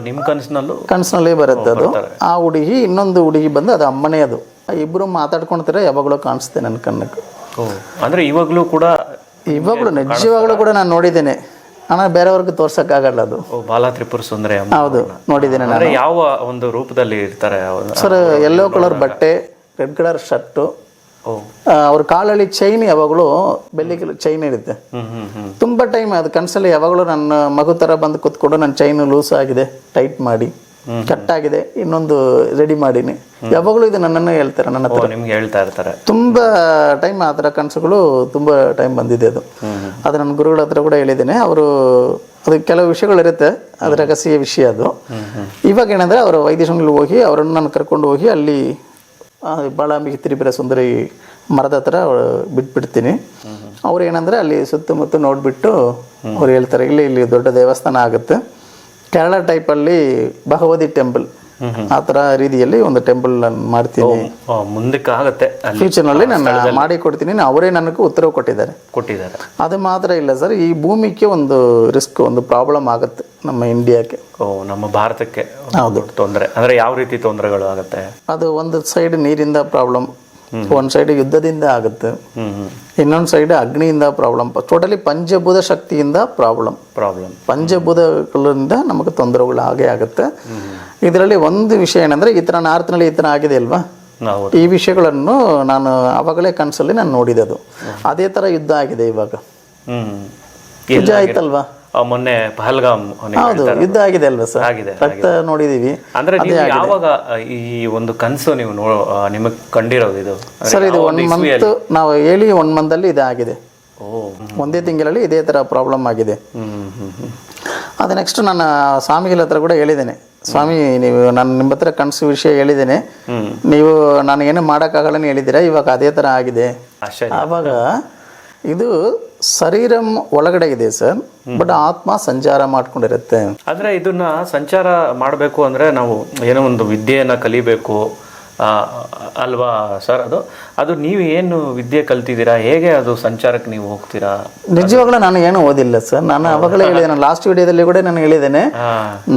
ನಿಮ್ಮ ಕನಸಿನಲ್ಲೂ ಕನಸಿನಲ್ಲಿ ಬರುತ್ತೆ ಅದು. ಆ ಹುಡುಗಿ ಇನ್ನೊಂದು ಹುಡುಗಿ ಬಂದು ಅದು ಅಮ್ಮನೇ ಅದು. ಇಬ್ಬರು ಮಾತಾಡ್ಕೊಳ್ತಾರೆ ಯಾವಾಗಲೂ ಕಾಣಿಸ್ತೇನೆ ನನ್ನ ಕಣ್ಣಕ್ಕೆ ಅಂದರೆ ಇವಾಗಲೂ ಕೂಡ ಇವಾಗಲೂ ನಿಜವಾಗ್ಲೂ ಕೂಡ ನಾನು ನೋಡಿದ್ದೇನೆ. ಬೇರೆವರೆಗೂ ಬೇರೆಯವ್ರಿಗೆ ತೋರ್ಸಕ್ಕಾಗಲ್ಲ ಅದು. ಬಾಲ ತ್ರಿಪುರ ಸುಂದರ ಹೌದು ನೋಡಿದ್ದೇನೆ ನಾನು. ಯಾವ ಒಂದು ರೂಪದಲ್ಲಿ ಇರ್ತಾರೆ ಸರ್ ಯೆಲ್ಲೋ ಕಲರ್ ಬಟ್ಟೆ ರೆಡ್ ಕಲರ್ ಶರ್ಟು ಅವ್ರ ಕಾಲಲ್ಲಿ ಚೈನ್ ಯಾವಾಗಲೂ ಬೆಲ್ಲಿ ಚೈನ್ ಇರುತ್ತೆ. ತುಂಬಾ ಟೈಮ್ ಅದು ಕನಸಲ್ಲಿ ಯಾವಾಗಲೂ ನನ್ನ ಮಗು ತರ ಬಂದು ಕೂತ್ಕೊಂಡು ನನ್ನ ಚೈನ್ ಲೂಸ್ ಆಗಿದೆ ಟೈಟ್ ಮಾಡಿ. ಕಟ್ ಆಗಿದೆ ಇನ್ನೊಂದು ರೆಡಿ ಮಾಡೀನಿ. ಯಾವಾಗಲೂ ಇದು ನನ್ನನ್ನು ಹೇಳ್ತಾರೆ ನನ್ನ ಹತ್ರ. ನಿಮ್ಗೆ ಹೇಳ್ತಾ ಇರ್ತಾರೆ. ತುಂಬ ಟೈಮ್ ಆ ಥರ ಕನಸುಗಳು ತುಂಬ ಟೈಮ್ ಬಂದಿದೆ ಅದು. ಅದು ನನ್ನ ಗುರುಗಳ ಹತ್ರ ಕೂಡ ಹೇಳಿದ್ದೀನಿ. ಅವರು ಅದು ಕೆಲವು ವಿಷಯಗಳಿರುತ್ತೆ ಅದು ರಹಸ್ಯ ವಿಷಯ ಅದು. ಇವಾಗ ಏನಂದರೆ ಅವರು ವೈದ್ಯಶಂಗಲ್ಲಿ ಹೋಗಿ ಅವರನ್ನು ನಾನು ಕರ್ಕೊಂಡು ಹೋಗಿ ಅಲ್ಲಿ ಬಾಳಾಂಬಿಗೆ ತ್ರಿಪುರ ಸುಂದರಿ ಮರದ ಹತ್ರ ಬಿಟ್ಬಿಡ್ತೀನಿ. ಅವ್ರು ಏನಂದರೆ ಅಲ್ಲಿ ಸುತ್ತಮುತ್ತ ನೋಡಿಬಿಟ್ಟು ಅವ್ರು ಹೇಳ್ತಾರೆ ಇಲ್ಲಿ ಇಲ್ಲಿ ದೊಡ್ಡ ದೇವಸ್ಥಾನ ಆಗುತ್ತೆ. ಕೇರಳ ಟೈಪಲ್ಲಿ ಭಗವತಿ ಟೆಂಪಲ್ ಆ ಥರ ರೀತಿಯಲ್ಲಿ ಒಂದು ಟೆಂಪಲ್ ನಾನು ಮಾಡ್ತೀನಿ. ಮುಂದಕ್ಕೆ ಆಗುತ್ತೆ ಫ್ಯೂಚರ್ನಲ್ಲಿ ನಾನು ಮಾಡಿ ಕೊಡ್ತೀನಿ. ಅವರೇ ನನಗೆ ಉತ್ತರ ಕೊಟ್ಟಿದ್ದಾರೆ. ಕೊಟ್ಟಿದ್ದಾರೆ. ಅದು ಮಾತ್ರ ಇಲ್ಲ ಸರ್ ಈ ಭೂಮಿಗೆ ಒಂದು ರಿಸ್ಕ್ ಒಂದು ಪ್ರಾಬ್ಲಮ್ ಆಗುತ್ತೆ ನಮ್ಮ ಇಂಡಿಯಾಕ್ಕೆ ಓ ನಮ್ಮ ಭಾರತಕ್ಕೆ ಹೌದು. ತೊಂದರೆ. ಅಂದ್ರೆ ಯಾವ ರೀತಿ ತೊಂದರೆಗಳು ಆಗುತ್ತೆ? ಅದು ಒಂದು ಸೈಡ್ ನೀರಿಂದ ಪ್ರಾಬ್ಲಮ್ ಒಂದು ಸೈಡ್ ಯುದ್ಧದಿಂದ ಆಗುತ್ತೆ. ಇನ್ನೊಂದು ಸೈಡ್ ಅಗ್ನಿಯಿಂದ ಪ್ರಾಬ್ಲಮ್ ಟೋಟಲಿ ಪಂಚಭೂತ ಶಕ್ತಿಯಿಂದ ಪ್ರಾಬ್ಲಮ್ ಪ್ರಾಬ್ಲಮ್ ಪಂಚಭೂತಗಳಿಂದ ನಮಗೆ ತೊಂದರೆಗಳು ಆಗೇ ಆಗುತ್ತೆ. ಇದರಲ್ಲಿ ಒಂದು ವಿಷಯ ಏನಂದ್ರೆ ಈ ಥರ ನಾರ್ತ್ನಲ್ಲಿ ಈ ಥರ ಆಗಿದೆ ಅಲ್ವಾ? ಈ ವಿಷಯಗಳನ್ನು ನಾನು ಅವಾಗಲೇ ಕನಸಲ್ಲಿ ನಾನು ನೋಡಿದೆ ಅದು ಅದೇ ಥರ ಯುದ್ಧ ಆಗಿದೆ ಇವಾಗ. ಹ್ಮ್. ಯುದ್ಧ ಆಯ್ತಲ್ವಾ? ಮೊನ್ನೆ ಪಹಲ್ಗಾಮ್ ಹೌದು ಯುದ್ಧ ಆಗಿದೆ ಅಲ್ವಾ ಸರ್? ಆಗಿದೆ ರಕ್ತ ನೋಡಿದೀವಿ. ಅಂದ್ರೆ ನೀವು ಯಾವಾಗ ಈ ಒಂದು ಕನಸು ನೀವು ನೋ ನಿಮಗ್ ಕಂಡಿರೋದು ಇದು? ಸರ್ ಇದು ಒನ್ ಮಂತ್? ನಾವು ಹೇಳಿ ಒನ್ ಮಂತಲ್ಲಿ ಇದಾಗಿದೆ. ಒಂದೇ ತಿಂಗಳಲ್ಲಿ ಇದೇ ತರ ಪ್ರಾಬ್ಲಮ್ ಆಗಿದೆ. ಅದು ನೆಕ್ಸ್ಟ್ ನಾನು ಸ್ವಾಮಿಗಳ ಹತ್ರ ಕೂಡ ಹೇಳಿದ್ದೇನೆ. ಸ್ವಾಮಿ ನೀವು ನಾನು ನಿಮ್ಮ ಹತ್ರ ಕನಸು ವಿಷಯ ಹೇಳಿದ್ದೇನೆ. ನೀವು ನಾನು ಏನು ಮಾಡೋಕ್ಕಾಗಲ್ಲ ಹೇಳಿದ್ದೀರಾ? ಇವಾಗ ಅದೇ ಥರ ಆಗಿದೆ. ಆವಾಗ ಇದು ಶರೀರಂ ಒಳಗಡೆ ಇದೆ ಸರ್. ಬಟ್ ಆತ್ಮ ಸಂಚಾರ ಮಾಡ್ಕೊಂಡಿರುತ್ತೆ. ಆದರೆ ಇದನ್ನ ಸಂಚಾರ ಮಾಡಬೇಕು ಅಂದ್ರೆ ನಾವು ಏನೋ ಒಂದು ವಿದ್ಯೆಯನ್ನು ಕಲಿಬೇಕು. ಅಲ್ವಾ ಸರ್? ಅದು ಅದು ನೀವು ಏನು ವಿದ್ಯೆ ಕಲ್ತಿದ್ದೀರಾ? ಹೇಗೆ ಅದು ಸಂಚಾರಕ್ಕೆ ನೀವು ಹೋಗ್ತೀರಾ? ನಿಜವಾಗ್ಲೂ ನಾನು ಏನು ಓದಿಲ್ಲ ಸರ್. ನಾನು ಅವಾಗಲೇ ಹೇಳಿದೆ ನಾನು ಲಾಸ್ಟ್ ವಿಡಿಯೋದಲ್ಲಿ ಕೂಡ ನಾನು ಹೇಳಿದ್ದೇನೆ.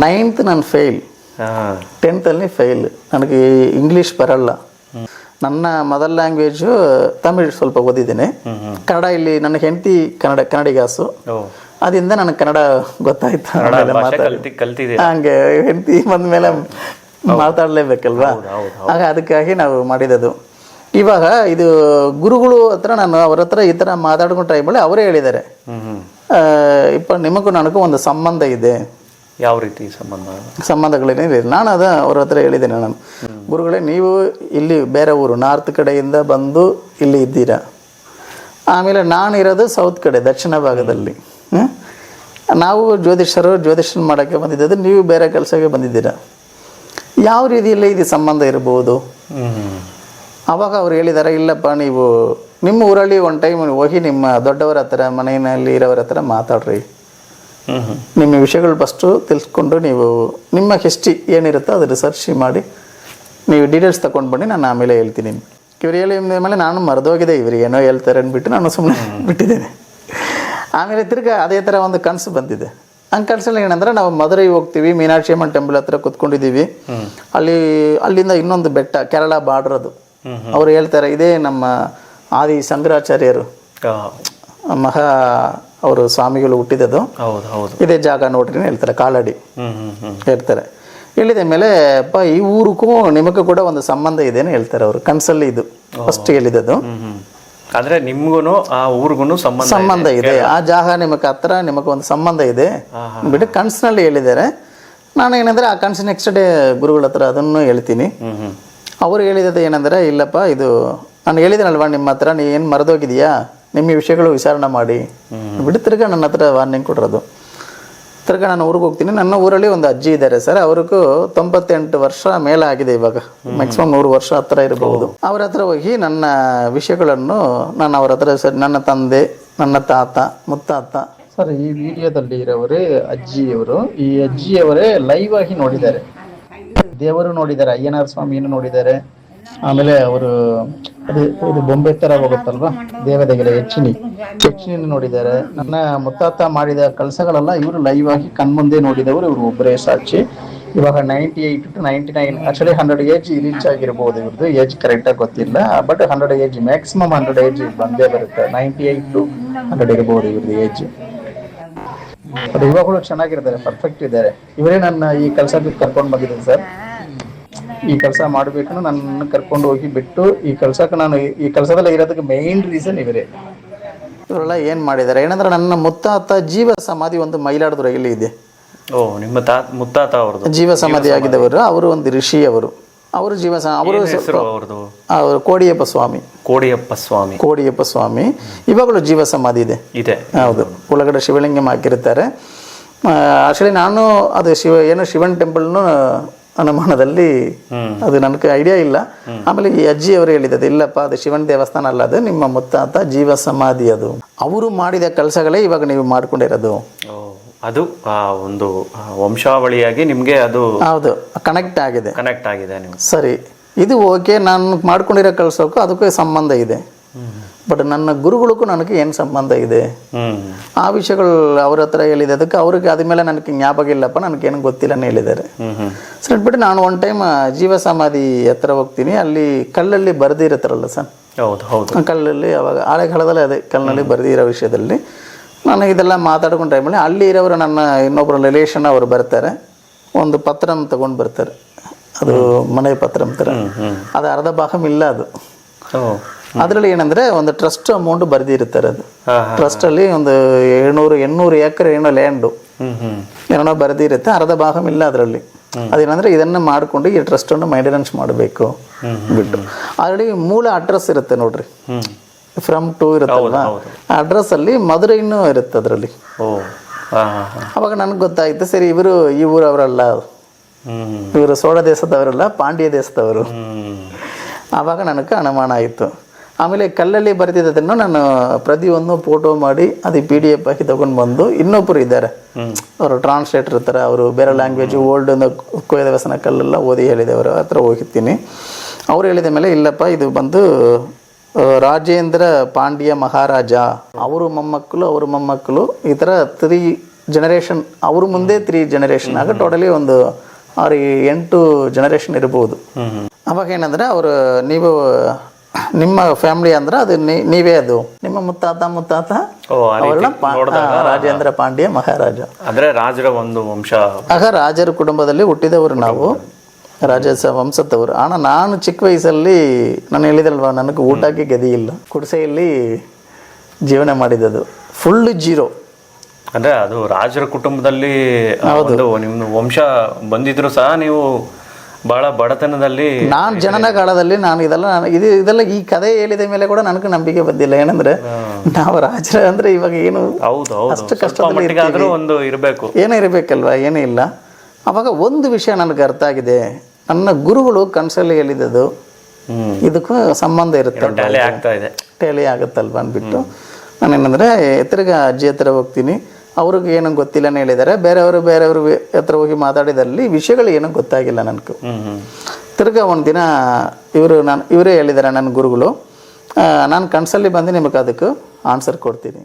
ನೈನ್ತ್ ನಾನು ಫೇಲ್ ಟೆಂತ್ ಟೆಂತಲ್ಲಿ ಫೇಲ್ ನನಗೆ ಇಂಗ್ಲೀಷ್ ಬರಲ್ಲ. ನನ್ನ ಮದರ್ ಲ್ಯಾಂಗ್ವೇಜು ತಮಿಳ್ ಸ್ವಲ್ಪ ಓದಿದ್ದೀನಿ. ಕನ್ನಡ ಇಲ್ಲಿ ನನ್ನ ಹೆಂಡತಿ ಕನ್ನಡ ಕನ್ನಡಿಗಾಸು ಅದರಿಂದ ನನಗೆ ಕನ್ನಡ ಗೊತ್ತಾಯ್ತು. ಹಂಗೆ ಹೆಂಡತಿ ಬಂದ್ಮೇಲೆ ಮಾತಾಡಲೇಬೇಕಲ್ವಾ? ಆಗ ಅದಕ್ಕಾಗಿ ನಾವು ಮಾಡಿದದು ಇವಾಗ ಇದು ಗುರುಗಳು ಹತ್ರ ನಾನು ಅವ್ರ ಹತ್ರ ಈ ಥರ ಮಾತಾಡ್ಕೊಂಡು ಟ್ರೈ ಮಾಡಿ ಅವರೇ ಹೇಳಿದ್ದಾರೆ. ಇಪ್ಪ ನಿಮಗೂ ನನಗೂ ಒಂದು ಸಂಬಂಧ ಇದೆ. ಯಾವ ರೀತಿ ಸಂಬಂಧ? ಸಂಬಂಧಗಳೇನಿದೆ ನಾನು ಅದ ಅವ್ರ ಹತ್ರ ಹೇಳಿದ್ದೇನೆ ನಾನು. ಗುರುಗಳೇ, ನೀವು ಇಲ್ಲಿ ಬೇರೆ ಊರು, ನಾರ್ತ್ ಕಡೆಯಿಂದ ಬಂದು ಇಲ್ಲಿ ಇದ್ದೀರಾ. ಆಮೇಲೆ ನಾನು ಇರೋದು ಸೌತ್ ಕಡೆ, ದಕ್ಷಿಣ ಭಾಗದಲ್ಲಿ? ನಾವು ಜ್ಯೋತಿಷರು ಜ್ಯೋತಿಷನ್ ಮಾಡೋಕ್ಕೆ ಬಂದಿದ್ದು ನೀವು ಬೇರೆ ಕೆಲಸಕ್ಕೆ ಬಂದಿದ್ದೀರಾ. ಯಾವ ರೀತಿಯಲ್ಲಿ ಇದು ಸಂಬಂಧ ಇರಬಹುದು ಆವಾಗ ಅವ್ರು ಹೇಳಿದ್ದಾರೆ ಇಲ್ಲಪ್ಪ, ನೀವು ನಿಮ್ಮ ಊರಲ್ಲಿ ಒಂದು ಟೈಮ್ ಹೋಗಿ ನಿಮ್ಮ ದೊಡ್ಡವರ ಹತ್ರ, ಮನೆಯಲ್ಲಿ ಇರೋರ ಹತ್ರ ಮಾತಾಡ್ರಿ. ನಿಮ್ಮ ವಿಷಯಗಳು ಫಸ್ಟು ತಿಳಿಸ್ಕೊಂಡು ನೀವು ನಿಮ್ಮ ಹಿಸ್ಟ್ರಿ ಏನಿರುತ್ತೋ ಅದು ರಿಸರ್ಚ್ ಮಾಡಿ ನೀವು ಡೀಟೇಲ್ಸ್ ತಗೊಂಡು ಬನ್ನಿ ನಾನು ಆಮೇಲೆ ಹೇಳ್ತೀನಿ ಇವ್ರು ಹೇಳಿ ಮೇಲೆ ನಾನು ಮರೆದೋಗಿದೆ ಇವ್ರು ಏನೋ ಹೇಳ್ತಾರೆ ಅಂದ್ಬಿಟ್ಟು ನಾನು ಸುಮ್ಮನೆ ಬಿಟ್ಟಿದ್ದೇನೆ. ಆಮೇಲೆ ತಿರ್ಗಾ ಅದೇ ಥರ ಒಂದು ಕನಸು ಬಂದಿದೆ. ಹಂಗೆ ಕನಸಲ್ಲಿ ಏನಂದ್ರೆ ನಾವು ಮಧುರೈ ಹೋಗ್ತೀವಿ ಮೀನಾಕ್ಷಿ ಅಮ್ಮನ ಟೆಂಪಲ್ ಹತ್ರ ಕುತ್ಕೊಂಡಿದ್ದೀವಿ. ಅಲ್ಲಿ ಅಲ್ಲಿಂದ ಇನ್ನೊಂದು ಬೆಟ್ಟ ಕೇರಳ ಬಾರ್ಡರ್ ಅದು. ಅವ್ರು ಹೇಳ್ತಾರೆ ಇದೇ ನಮ್ಮ ಆದಿ ಶಂಕರಾಚಾರ್ಯರು ಮಹಾ ಅವರು ಸ್ವಾಮಿಗಳು ಹುಟ್ಟಿದದು ಹೌದು ಹೌದು. ಇದೇ ಜಾಗ ನೋಡ್ರಿ ಹೇಳ್ತಾರೆ ಕಾಲಡಿ. ಹೇಳ್ತಾರೆ. ಹೇಳಿದ ಮೇಲೆ ಅಪ್ಪ ಈ ಊರಿಗೂ ನಿಮಗೂ ಕೂಡ ಒಂದು ಸಂಬಂಧ ಇದೆ ಹೇಳ್ತಾರೆ ಅವರು. ಕನಸಲ್ಲಿ ಇದು. ಫಸ್ಟ್ ಹೇಳಿದದು ಅಂದ್ರೆ ನಿಮ್ಗೂ ಆ ಊರಿಗೂ ಸಂಬಂಧ ಸಂಬಂಧ ಇದೆ. ಆ ಜಾಗ ನಿಮಗೆ ಹತ್ರ ನಿಮಗೆ ಒಂದು ಸಂಬಂಧ ಇದೆ. ಬಿಟ್ಟು ಕನಸಿನಲ್ಲಿ ಹೇಳಿದ್ದಾರೆ. ನಾನು ಏನಂದ್ರೆ ಆ ಕನಸು ನೆಕ್ಸ್ಟ್ ಡೇ ಗುರುಗಳ ಹತ್ರ ಅದನ್ನು ಹೇಳ್ತೀನಿ. ಅವ್ರು ಹೇಳಿದ್ದು ಏನಂದ್ರೆ ಇಲ್ಲಪ್ಪ ಇದು ನಾನು ಹೇಳಿದನಲ್ವಾ ನಿಮ್ಮ ಹತ್ರ ನೀ ಏನು ಮರೆದೋಗಿದೆಯಾ ನಿಮ್ಮ ವಿಷಯಗಳು ವಿಚಾರಣೆ ಮಾಡಿ ಬಿಟ್ಟು ತಿರ್ಗಾ ನನ್ನ ಹತ್ರ ವಾರ್ನಿಂಗ್ ಕೊಡ್ರದು. ತಿರ್ಗಾ ನಾನು ಊರಿಗೆ ಹೋಗ್ತೀನಿ. ನನ್ನ ಊರಲ್ಲಿ ಒಂದು ಅಜ್ಜಿ ಇದ್ದಾರೆ ಸರ್. ಅವ್ರಿಗೂ ತೊಂಬತ್ತೆಂಟು ವರ್ಷ ಮೇಲೆ ಆಗಿದೆ ಇವಾಗ ಮ್ಯಾಕ್ಸಿಮಮ್ ನೂರು ವರ್ಷ ಹತ್ರ ಇರಬಹುದು. ಅವ್ರ ಹತ್ರ ಹೋಗಿ ನನ್ನ ವಿಷಯಗಳನ್ನು ನಾನು ಅವ್ರ ಹತ್ರ ಸರ್ ನನ್ನ ತಂದೆ ನನ್ನ ತಾತ ಮುತ್ತಾತ. ಸರ್ ಈ ವಿಡಿಯೋದಲ್ಲಿ ಇರೋವರೇ ಅಜ್ಜಿಯವರು. ಈ ಅಜ್ಜಿಯವರೇ ಲೈವ್ ಆಗಿ ನೋಡಿದ್ದಾರೆ. ದೇವರು ನೋಡಿದ್ದಾರೆ ಅಯ್ಯನಾರ ಸ್ವಾಮಿಯನ್ನು ನೋಡಿದ್ದಾರೆ. ಆಮೇಲೆ ಅವರು ಅದು ಇದು ಬೊಂಬೆ ತರ ಹೋಗುತ್ತಲ್ವಾ? ದೇವತೆಗಳ ಹೆಚ್ಚಿನಿ ಹೆಚ್ಚಿನಿ ನೋಡಿದ್ದಾರೆ. ನನ್ನ ಮುತ್ತಾತ ಮಾಡಿದ ಕೆಲಸಗಳೆಲ್ಲ ಇವರು ಲೈವ್ ಆಗಿ ಕಣ್ಮುಂದೆ ನೋಡಿದವರು. ಇವರು ಒಬ್ಬರೇ ಸಾಕ್ಷಿ. ಇವಾಗ ninety eight to ninety nine actually hundred age reach ಆಗಿರ್ಬೋದು ಇವ್ರದ್ದು. ಏಜ್ ಕರೆಕ್ಟಾಗಿ ಗೊತ್ತಿಲ್ಲ. But hundred age maximum hundred age ಬಂದೇ ಬರುತ್ತೆ. ನೈಂಟಿ ಏಯ್ಟ್ ಟು ಹಂಡ್ರೆಡ್ ಇರ್ಬೋದು ಇವ್ರದ್ದು ಏಜ್ ಅದು ಇವಾಗಲೂ ಚೆನ್ನಾಗಿರ್ತಾರೆ. ಪರ್ಫೆಕ್ಟ್ ಇದ್ದಾರೆ. ಇವರೇ ನನ್ನ ಈ ಕೆಲಸಕ್ಕೆ ಕರ್ಕೊಂಡು ಬಂದಿದ್ದೀನಿ ಸರ್ ಈ ಕೆಲಸ ಮಾಡಬೇಕು ನನ್ನ ಕರ್ಕೊಂಡು ಹೋಗಿ ಬಿಟ್ಟು ಈ ಕೆಲಸಕ್ಕೆ ನಾನು ಈ- ಕೆಲಸದಲ್ಲಿ ಇರೋದಕ್ಕೆ ಮೇನ್ ರೀಸನ್ ಇವರೇ. ಇವರೆಲ್ಲ ಏನು ಮಾಡಿದ್ದಾರೆ ಏನಂದ್ರೆ ನನ್ನ ಮುತ್ತಾತ ಜೀವ ಸಮಾಧಿ ಒಂದು ಮೈಲಾಡುದುರೈಲಿ ಇದೆ. ಓ ನಿಮ್ಮ ತಾತ ಮುತ್ತಾತ ಅವ್ರದ್ದು. ಜೀವ ಸಮಾಧಿ ಆಗಿದ್ದವರು ಅವರು ಒಂದು ಋಷಿ ಅವರು ಅವರು ಜೀವ ಅವರು ಅವರು ಕೋಡಿಯಪ್ಪ ಸ್ವಾಮಿ. ಕೋಡಿಯಪ್ಪ ಸ್ವಾಮಿ. ಕೋಡಿಯಪ್ಪ ಸ್ವಾಮಿ. ಇವಾಗಲೂ ಜೀವ ಸಮಾಧಿ ಇದೆ. ಇದೆ. ಹೌದು. ಒಳಗಡೆ ಶಿವಲಿಂಗಂ ಹಾಕಿರ್ತಾರೆ ಆಕ್ಚುಲಿ ನಾನು ಅದು ಶಿವ ಏನು ಶಿವನ್ ಟೆಂಪಲ್ನು ಅನುಮಾನದಲ್ಲಿ ಅದು ನನಗೆ ಐಡಿಯಾ ಇಲ್ಲ. ಆಮೇಲೆ ಈ ಅಜ್ಜಿ ಅವರು ಹೇಳಿದ್ದು ಇಲ್ಲಪ್ಪ ಅದು ಶಿವನ ದೇವಸ್ಥಾನ ಅಲ್ಲ ಅದು ನಿಮ್ಮ ಮುತ್ತಾತ ಜೀವ ಸಮಾಧಿ ಅದು. ಅವರು ಮಾಡಿದ ಕೆಲಸಗಳೇ ಇವಾಗ ನೀವು ಮಾಡ್ಕೊಂಡಿರೋದು. ಅದು ಒಂದು ವಂಶಾವಳಿಯಾಗಿ ನಿಮಗೆ ಅದು ಹೌದು ಕನೆಕ್ಟ್ ಆಗಿದೆ. ಕನೆಕ್ಟ್ ಆಗಿದೆ ಸರಿ ಇದು ಓಕೆ ನಾನು ಮಾಡ್ಕೊಂಡಿರೋ ಕೆಲಸಕ್ಕೂ ಅದಕ್ಕೂ ಸಂಬಂಧ ಇದೆ. ಬಟ್ ನನ್ನ ಗುರುಗಳಿಗೂ ನನಗೆ ಏನು ಸಂಬಂಧ ಇದೆ? ಆ ವಿಷಯಗಳು ಅವ್ರ ಹತ್ರ ಹೇಳಿದೆ. ಅದಕ್ಕೆ ಅವ್ರಿಗೆ ಅದ್ಮೇಲೆ ನನಗೆ ಜ್ಞಾಪಕ ಇಲ್ಲಪ್ಪ ನನಗೇನು ಗೊತ್ತಿಲ್ಲ ಅಂತ ಹೇಳಿದ್ದಾರೆ. ಸರ್ ಬಿಟ್ಟು ನಾನು ಒನ್ ಟೈಮ್ ಜೀವ ಸಮಾಧಿ ಹತ್ರ ಹೋಗ್ತೀನಿ. ಅಲ್ಲಿ ಕಲ್ಲಲ್ಲಿ ಬರೆದಿರುತ್ತಾರಲ್ಲ ಸರ್? ಹೌದು ಹೌದು. ಕಲ್ಲಲ್ಲಿ ಅವಾಗ ಹಳೆ ಕಾಲದಲ್ಲಿ ಅದೇ ಕಲ್ಲಲ್ಲಿ ಬರೆದಿರೋ ವಿಷಯದಲ್ಲಿ. ನಾನು ಇದೆಲ್ಲ ಮಾತಾಡ್ಕೊಂಡು ಟೈಮಲ್ಲಿ ಅಲ್ಲಿ ಇರೋರು ನನ್ನ ಇನ್ನೊಬ್ಬರ ರಿಲೇಷನ್ ಅವರು ಬರ್ತಾರೆ. ಒಂದು ಪತ್ರನ ತಗೊಂಡು ಬರ್ತಾರೆ. ಅದು ಮನೆ ಪತ್ರ ಅಂತಾರೆ. ಅದು ಅರ್ಧ ಭಾಗ ಇಲ್ಲ ಅದು. ಅದರಲ್ಲಿ ಏನಂದ್ರೆ ಒಂದು ಟ್ರಸ್ಟ್ ಅಮೌಂಟ್ ಬರೆದಿರ್ತಾರೆ ಅದು. ಟ್ರಸ್ಟ್ ಅಲ್ಲಿ ಒಂದು ಏಳ್ನೂರು ಎಂಟ್ನೂರು ಎಕರೆ ಏನೋ ಲ್ಯಾಂಡು ಏನೋ ಬರೆದಿರುತ್ತೆ ಅರ್ಧ ಭಾಗ ಇಲ್ಲ ಅದರಲ್ಲಿ. ಅದೇನಂದ್ರೆ ಇದನ್ನ ಮಾಡಿಕೊಂಡು ಈ ಟ್ರಸ್ಟ್ ಅನ್ನು ಮೈಂಟೆನೆನ್ಸ್ ಮಾಡಬೇಕು ಬಿಟ್ಟು. ಆಲ್ರೆಡಿ ಮೂಲ ಅಡ್ರೆಸ್ ಇರುತ್ತೆ ನೋಡ್ರಿ. ಫ್ರಮ್ ಟು ಇರುತ್ತಲ್ವಾ? ಆ ಅಡ್ರೆಸ್ ಅಲ್ಲಿ ಮಧುರೈನೂ ಇರುತ್ತೆ ಅದರಲ್ಲಿ. ಅವಾಗ ನನಗೆ ಗೊತ್ತಾಯ್ತು ಸರಿ ಇವರು ಈ ಊರವರಲ್ಲ. ಇವರು ಸೋಳ ದೇಶದವರಲ್ಲ ಪಾಂಡ್ಯ ದೇಶದವರು. ಅವಾಗ ಆವಾಗ ನನಗೆ ಅನುಮಾನ ಆಯಿತು. ಆಮೇಲೆ ಕಲ್ಲಲ್ಲಿ ಬರೆದಿದ್ದನ್ನು ನಾನು ಪ್ರತಿಯೊಂದು ಫೋಟೋ ಮಾಡಿ ಅದು ಪಿ ಡಿ ಎಫ್ ಹಾಕಿ ತೊಗೊಂಡು ಬಂದು ಇನ್ನೊಬ್ಬರು ಇದ್ದಾರೆ. ಅವರು ಟ್ರಾನ್ಸ್ಲೇಟರ್ ಇರ್ತಾರೆ ಅವರು ಬೇರೆ ಲ್ಯಾಂಗ್ವೇಜ್ ಓಲ್ಡ್ ಕೊಯ್ದ ವ್ಯಸನ ಕಲ್ಲೆಲ್ಲ ಓದಿ ಹೇಳಿದವರು ಹತ್ರ ಹೋಗಿರ್ತೀನಿ ಅವ್ರು ಹೇಳಿದ ಮೇಲೆ ಇಲ್ಲಪ್ಪ ಇದು ಬಂದು ರಾಜೇಂದ್ರ ಪಾಂಡ್ಯ ಮಹಾರಾಜ. ಅವರು ಮೊಮ್ಮಕ್ಕಳು ಅವ್ರ ಮೊಮ್ಮಕ್ಕಳು ಈ ಥರ ತ್ರೀ ಜನರೇಷನ್ ಅವ್ರ ಮುಂದೆ ತ್ರೀ ಜನರೇಷನ್ ಆಗ ಟೋಟಲಿ ಒಂದು ಆರು ಎಂಟು ಜನರೇಷನ್ ಇರ್ಬೋದು. ಅವಾಗ ಏನಂದ್ರೆ ಅವರು ನೀವು ನಿಮ್ಮ ಫ್ಯಾಮಿಲಿ ಅಂದ್ರೆ ಅದು ನೀವೇ ಅದು. ನಿಮ್ಮ ಮುತ್ತಾತ ಮುತ್ತಾತ ರಾಜೇಂದ್ರ ಪಾಂಡ್ಯ ಮಹಾರಾಜ. ಅಂದ್ರೆ ರಾಜರ ಒಂದು ವಂಶ. ಆಗ ರಾಜರ ಕುಟುಂಬದಲ್ಲಿ ಹುಟ್ಟಿದವರು ನಾವು. ರಾಜ ಸ- ವಂಶದವರು. ಆಣ ನಾನು ಚಿಕ್ಕ ವಯಸ್ಸಲ್ಲಿ ನಾನು ಹೇಳಿದಲ್ವಾ ನನಗೆ ಊಟಕ್ಕೆ ಗದಿ ಇಲ್ಲ. ಕುಡಿಸೆಯಲ್ಲಿ ಜೀವನ ಮಾಡಿದದು ಫುಲ್ ಜೀರೋ ಅಂದ್ರೆ ಅದು ರಾಜರ ಕುಟುಂಬದಲ್ಲಿ ನಿಮ್ದು ವಂಶ ಬಂದಿದ್ರು ಸಹ ನೀವು ಬಹಳ ಬಡತನದಲ್ಲಿ ನಾನು ಜನನ ಕಾಲದಲ್ಲಿ ನಾನು ಇದೆಲ್ಲ ನಾನು ಇದು ಇದೆಲ್ಲ ಈ ಕಥೆ ಹೇಳಿದ ಮೇಲೆ ಕೂಡ ನನಗೆ ನಂಬಿಕೆ ಬಂದಿಲ್ಲ. ಏನಂದ್ರೆ ನಾವು ರಾಜರ ಅಂದ್ರೆ ಇವಾಗ ಏನು ಹೌದು ಅಷ್ಟು ಕಷ್ಟ ಕಷ್ಟದಲ್ಲಿ ಒಂದು ಇರಬೇಕು. ಏನೇ ಇರಬೇಕಲ್ವಾ? ಏನೂ ಇಲ್ಲ. ಅವಾಗ ಒಂದು ವಿಷಯ ನನಗೆ ಅರ್ಥ ಆಗಿದೆ. ನನ್ನ ಗುರುಗಳು ಕನಸಲ್ಲಿ ಹೇಳಿದ್ದು ಇದಕ್ಕೂ ಸಂಬಂಧ ಇರುತ್ತೆ ಟ್ಯಾಲಿ ಆಗುತ್ತಲ್ವ ಅಂದ್ಬಿಟ್ಟು. ನಾನೇನಂದ್ರೆ ತಿರ್ಗ ಅಜ್ಜಿ ಹತ್ರ ಹೋಗ್ತೀನಿ. ಅವ್ರಿಗೆ ಏನೋ ಗೊತ್ತಿಲ್ಲ ಹೇಳಿದ್ದಾರೆ. ಬೇರೆಯವರು ಬೇರೆಯವರು ಹತ್ರ ಹೋಗಿ ಮಾತಾಡಿದಲ್ಲಿ ವಿಷಯಗಳು ಏನೂ ಗೊತ್ತಾಗಿಲ್ಲ ನನಗೆ. ತಿರ್ಗಾ ಒಂದು ದಿನ ಇವರು ನಾನು, ಇವರೇ ಹೇಳಿದ್ದಾರೆ ನನ್ನ ಗುರುಗಳು. ನಾನು ಕನಸಲ್ಲಿ ಬಂದು ನಿಮಗೆ ಅದಕ್ಕೆ ಆನ್ಸರ್ ಕೊಡ್ತೀನಿ.